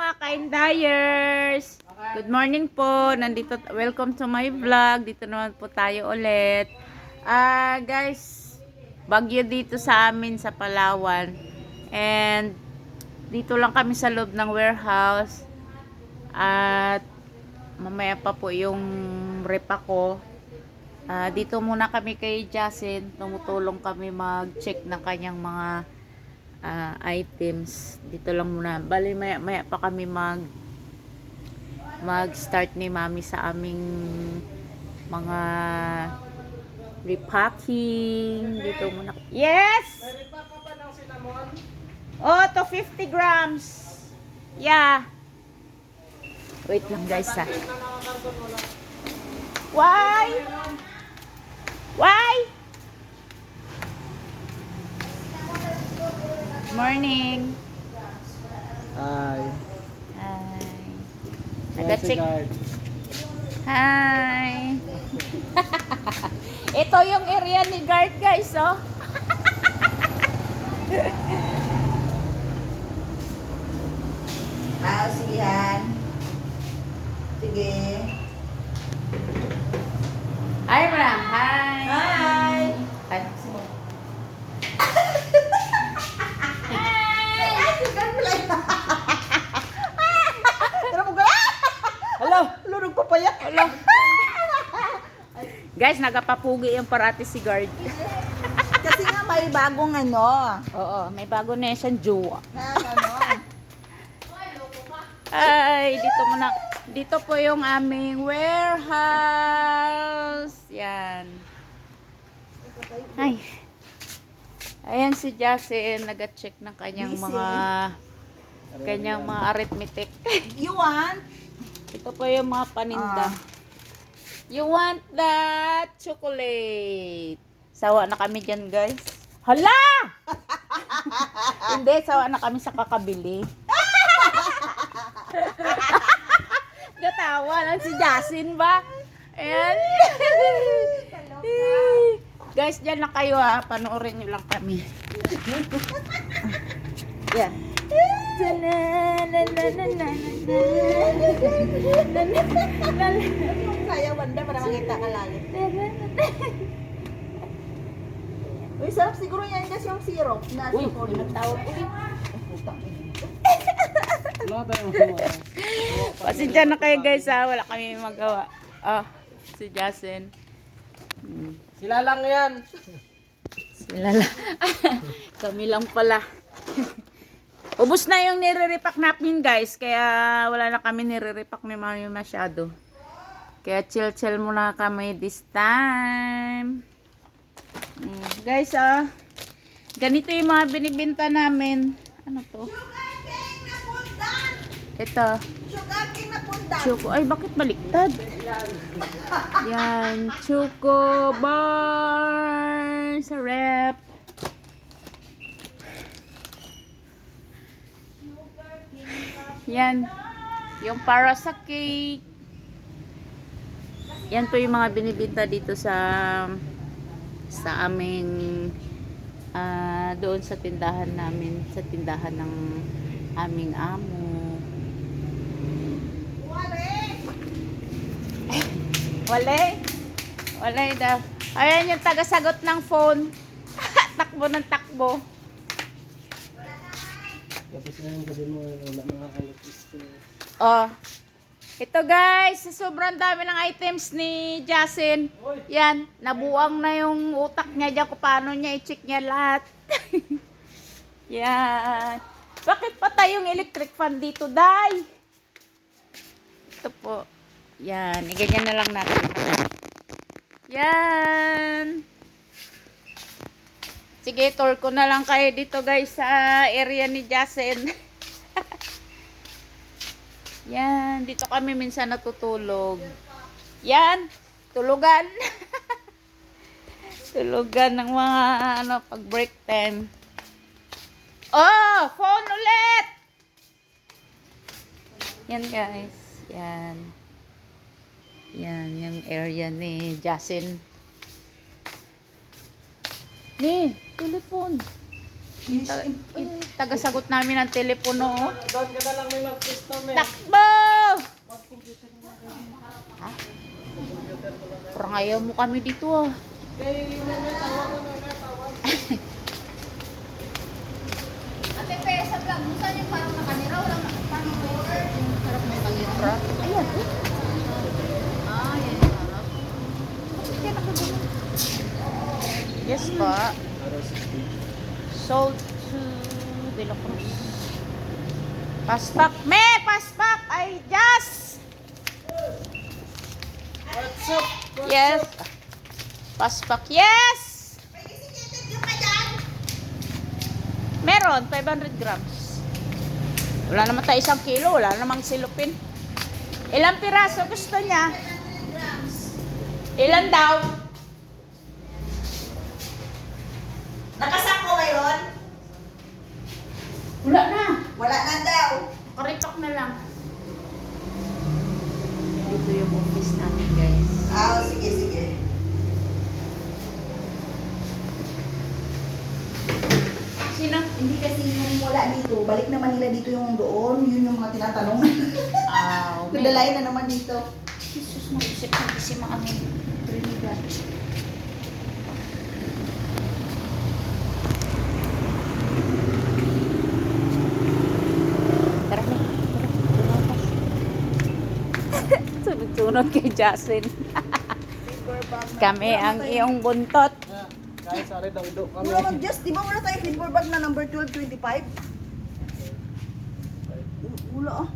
mga kaindayers! Good morning po. Nandito, welcome to my vlog. Dito naman po tayo ulit. Ah, guys, bagyo dito sa amin sa Palawan. And dito lang kami sa loob ng warehouse. At mamaya pa po yung repa ko. Ah, dito muna kami kay Jasin. Tumutulong kami mag-check ng kanyang mga ah, items. Dito lang muna. Bali, maya, maya pa kami mag mag-start ni Mami sa aming mga repacking. Dito muna. Yes! Oh, to 50 grams. Yeah. Wait lang guys ha. Why? Why? Morning. Hi. Hi. Guard. Hi. Ito yung area ni guard guys, oh. Ah, sige yan. Sige. Hi, Ma'am. Hi. Hi. Hi. Pero mo gala. Hello, lurog pa paya. Hello. Guys, nagapapugi yung parati si guard. Kasi nga may bagong ano. Oo, may bago na siyang jowa. Na ano. Ay, dito muna. Dito po yung aming warehouse. Yan. Ay. Ayan si Jasin, nag-check ng kanyang Busy. mga kanyang mga arithmetic. You want? Ito po yung mga paninda. Ah. You want that chocolate? Sawa na kami dyan, guys. Hala! Hindi, sawa na kami sa kakabili. Gatawa lang si Jasin ba? Ayan. guys, dyan lang kayo ha. Panoorin nyo lang kami. Yan. Kaya banda para makita ka lalim. Uy, sarap siguro yan kasi yung syrup na Uy, chocolate. ilang tawag ko. Wala tayong mga. Pasensya na kayo guys ha, wala kami magawa. Ah, si Jasin. Hmm. Sila lang yan. Sila lang. kami lang pala. Ubus na yung nire-repack namin guys, kaya wala na kami nire-repack ni Mami masyado. Kaya chill-chill muna kami this time. Guys ah, ganito yung mga binibenta namin. Ano to? Ito. Choco. Ay, bakit baliktad? Yan. Choco bar sa Yan. Yung para sa cake. Yan po yung mga binibenta dito sa sa aming ah, doon sa tindahan namin, sa tindahan ng aming amo. Wale. Wale daw. Ayan yung tagasagot ng phone. takbo ng takbo. Tapos na yung gabi mo, wala mga kalapis ko. Oh. Ito guys, sobrang dami ng items ni Jasin. Yan, nabuang na yung utak niya dyan kung paano niya i-check niya lahat. Yan. Bakit patay yung electric fan dito, Day? Ito po. Yan, iganyan na lang natin. Yan. Sige, tour ko na lang kayo dito guys sa area ni Jasen. Yan, dito kami minsan natutulog. Yan, tulugan. tulugan ng mga ano pag break time. Oh, phone ulit. Yan guys. Yan. Yan, yung area ni Jasin. Ni, yung tagasagot namin ng telepono. oh. Doon ka na lang may mag-system eh. Takbo! Ha? Parang ayaw mo kami dito ah. Kaya yung mga tawa ko na natawa. Ate Pe, sa vlog mo, saan yung parang nakanira? Walang parang order. Sarap ng kanira. Ayan. oh. Ah, yan yung harap. Aros. Sold to De La Cruz. Paspak. Me! Paspak! Ay, just! What's up? Yes. Paspak. Yes! Meron, 500 grams. Wala naman tayo isang kilo, wala namang silupin. Ilang piraso gusto niya? Ilan daw? Wala na. Wala na daw. Karitok na lang. Ito yung office namin, guys. Ah, sige, sige. Sino? Hindi kasi yung wala dito, balik naman nila dito yung doon, yun yung mga tinatanong. Ah, okay. Nadalayan na naman dito. Jesus, mag-isip isip ang aming Trinidad. Sunod-sunod kay Jaslyn. Kami ang iyong buntot. Ah, Guys, sorry daw do kami. Wala mag just, di ba wala tayong flipper bag na number 1225? Wala ah.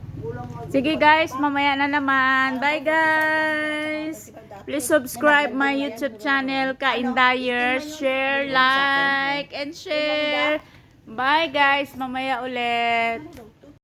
Sige guys, mamaya na naman. Bye guys! Please subscribe my YouTube channel, Kain Dyer. Share, like, and share. Bye guys, mamaya ulit.